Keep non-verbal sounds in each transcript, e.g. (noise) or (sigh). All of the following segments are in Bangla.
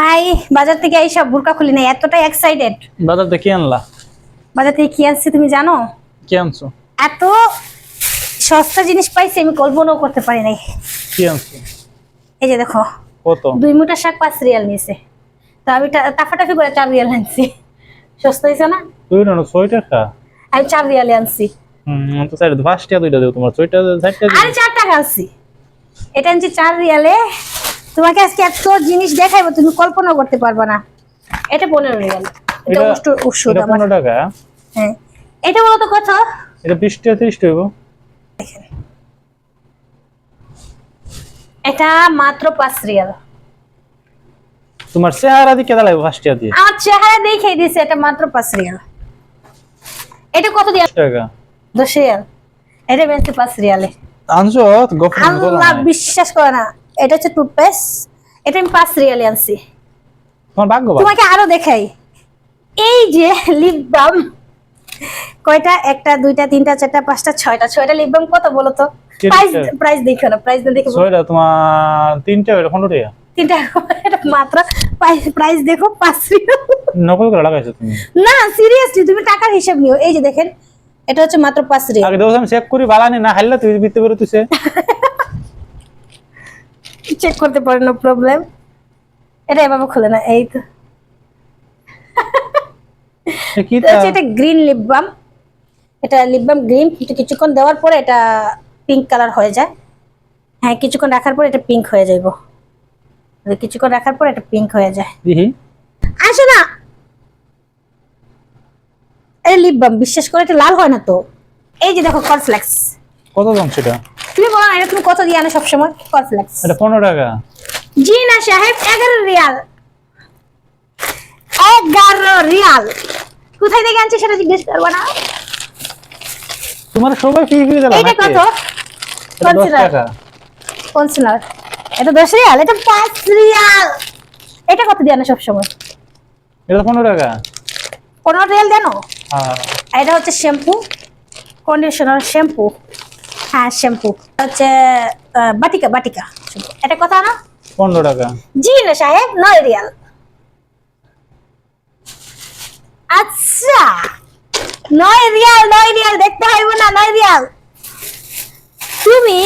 হাই বাজার থেকে এইসব বোরকা খুলি না এতটা এক্সাইটেড বাজার থেকে কি আনলা? বাজার থেকে কি আনছি তুমি জানো? কি আনছো? এত সস্তা জিনিস পাইছি আমি কল্পনাও করতে পারি নাই। কি আনছো? এই যে দেখো কত? দুই মুঠা শাক পাঁচ রিয়াল নিয়েছে। তো আমি টাফাটাফি করে চার রিয়াল আনছি। সস্তা হয়েছে না? তুই না ছয় টাকা আমি চার রিয়ালে আনছি। হুম তো সাইড পাঁচটা দুইটা দেবো তোমার ছয়টা চারটা আরে চার টাকা আনছি। এটা আনছি চার রিয়ালে তোমাকে আজকে এত জিনিস দেখাইবো তুমি কল্পনা করতে পারবে না। এটা পনেরো রিয়াল। এটা ওষুধ- আমার টাকা। হ্যাঁ। এটা বলো তো কত? এটা বিশ টাকা তিরিশ টাকা এটা মাত্র রিয়াল। তোমার চেহারা দিকে পাঁচ টাকা দিয়ে। আমার চেহারা দিছে এটা মাত্র পাঁচ রিয়াল। এটা কত দিয়ে? টাকা। দশ রিয়াল। এটা রিয়ালে। আনছো? আল্লাহ বিশ্বাস করে না। এটা হচ্ছে টুথপেস্ট এটা আমি পাঁচ রিয়ালে আনছি। তোমার ভাগ্য তোমাকে আরও দেখাই। এই যে লিপ বাম কয়টা? একটা দুইটা তিনটা চারটা পাঁচটা ছয়টা। ছয়টা লিপ বাম কত বলো তো? প্রাইস প্রাইস দেখো না প্রাইস না দেখো ছয়টা তোমার তিনটা এটা পনেরো টাকা। তিনটা এটা মাত্র প্রাইস দেখো পাঁচ রিয়াল। নকল করে লাগাইছো তুমি। না সিরিয়াসলি তুমি টাকার হিসাব নিও। এই যে দেখেন এটা হচ্ছে মাত্র পাঁচ রিয়াল। আগে দেখো আমি চেক করি বালানি না হারলে তুই বিতে বেরো তুই চেক করতে পারো নো প্রবলেম এটা এভাবে খুলে না এই তো। এটা গ্রিন লিপ বাম এটা লিপ বাম গ্রিন কিন্তু কিছুক্ষণ দেওয়ার পরে এটা পিঙ্ক কালার হয়ে যায়। হ্যাঁ কিছুক্ষণ রাখার পরে এটা পিঙ্ক হয়ে যাইব। কিছুক্ষণ রাখার পরে এটা পিঙ্ক হয়ে যায়। আসো না! এই লিপ বাম বিশ্বাস করে এটা লাল হয় না তো। এই যে দেখো কর্নফ্লেক্স কত দাম সেটা? তুমি বলো না এটা তুমি কত দিয়ে আনো সবসময়? কর্নফ্লেক্স। এটা পনেরো টাকা। জি না সাহেব এগারো রিয়াল। এগারো রিয়াল। কোথায় থেকে আনছি সেটা জিজ্ঞেস করব না। তোমার সবাই ফ্রি ফ্রি দিলাম কত? এটা দশ কনসিলার টাকা। কনসিলার এটা দশ রিয়াল? এটা পাঁচ রিয়াল। এটা কত দিয়ে আনো সবসময়? এটা পনেরো টাকা। পনেরো রিয়াল দেন হ্যাঁ। এটা হচ্ছে শ্যাম্পু কন্ডিশনার শ্যাম্পু। হ্যাঁ শ্যাম্পু হচ্ছে বাটিকা বাটিকা এটা কত আনো? পনেরো টাকা। জি না সাহেব নয় রিয়াল। আচ্ছা নয় রিয়াল নয় রিয়াল দেখতে হইব না নয় রিয়াল। তুমি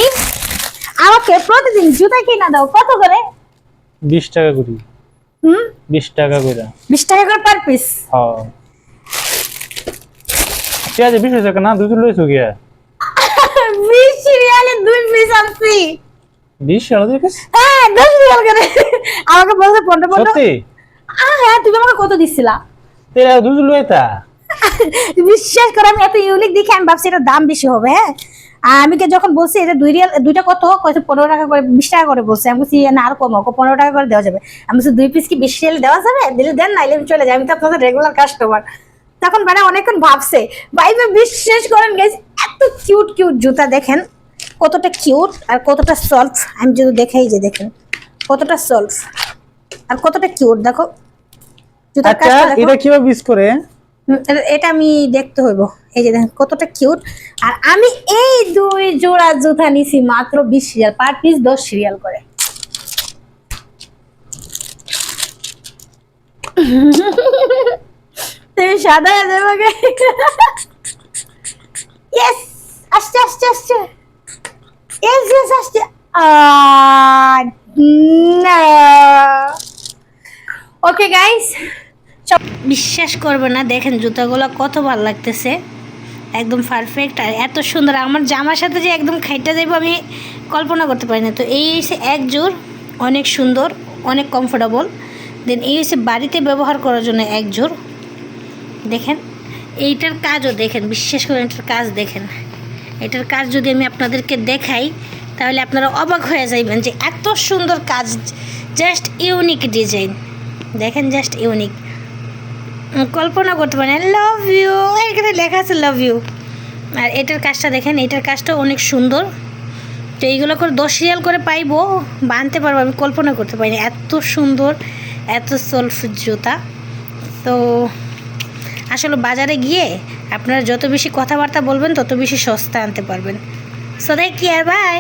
আমাকে প্রতিদিন জুতা কিনা দাও কত করে? বিশ টাকা করি। হুম? বিশ টাকা করে। বিশ টাকা করে পার পিস হ্যাঁ। ঠিক আছে বিশ টাকা না দুটো লইছো গিয়া বিশ রিয়ালে দুই পিস আনছি। বিশ টাকা দেখিস হ্যাঁ দশ রিয়াল করে আমাকে বলছে পনেরো পনেরো। সত্যি? হ্যাঁ তুমি আমাকে কত দিছিলা? তেরা লইতা বিশ্বাস করে আমি এত ইউনিক দেখে আমি ভাবছি এটা দাম বেশি হবে হ্যাঁ? আমি কে যখন বলছি এটা দুই রিয়াল দুইটা কত কয়েছে পনেরো টাকা করে বিশ টাকা করে বলছে। আমি বলছি না আর কম হোক পনেরো টাকা করে দেওয়া যাবে। আমি বলছি দুই পিস কি বিশ রিয়াল দেওয়া যাবে? দিলে দেন নাইলে আমি চলে যাই। আমি তো আপনাদের রেগুলার কাস্টমার তখন মানে অনেকক্ষণ ভাবছে ভাইবে বিশ্বাস করেন গেছি এত কিউট কিউট জুতা দেখেন। কতটা কিউট আর কতটা সলভ আমি যদি দেখাই যে দেখেন কতটা সলভ আর কতটা কিউট দেখো। জুতার আচ্ছা কাজটা এটা কীভাবে বিশ করে? এটা- আমি দেখতে হইব। এই যে দেখেন কতটা কিউট আর আমি এই দুই জোড়া জুতা নিছি মাত্র বিশ রিয়াল পার পিস দশ রিয়াল করে। (laughs) তুমি সাদা যাবে ওকে গাইস বিশ্বাস করবে না, দেখেন জুতাগুলো কত ভালো লাগতেছে। একদম পারফেক্ট আর এত সুন্দর, আমার জামার সাথে যে একদম খাইটা যাইব আমি কল্পনা করতে পারি না। তো এই হচ্ছে এক জোর অনেক সুন্দর, অনেক কমফোর্টেবল দেন এই হচ্ছে বাড়িতে ব্যবহার করার জন্য এক জোর দেখেন, এইটার কাজও দেখেন, বিশ্বাস করে এটার কাজ দেখেন। এটার কাজ যদি আমি আপনাদেরকে দেখাই তাহলে আপনারা অবাক হয়ে যাইবেন যে এত সুন্দর কাজ জাস্ট ইউনিক ডিজাইন দেখেন জাস্ট ইউনিক কল্পনা করতে পারেন লাভ ইউ এখানে লেখা আছে লাভ ইউ আর এটার কাজটা দেখেন, এটার কাজটা অনেক সুন্দর। তো এইগুলো করে দশ রিয়াল করে পাইবো বানতে পারব, আমি কল্পনা করতে পারিনি। এত সুন্দর, এত সলফ জুতা। তো আসলে বাজারে গিয়ে আপনারা যত বেশি কথাবার্তা বলবেন, তত বেশি সস্তা আনতে পারবেন। সদাই কি আর বাই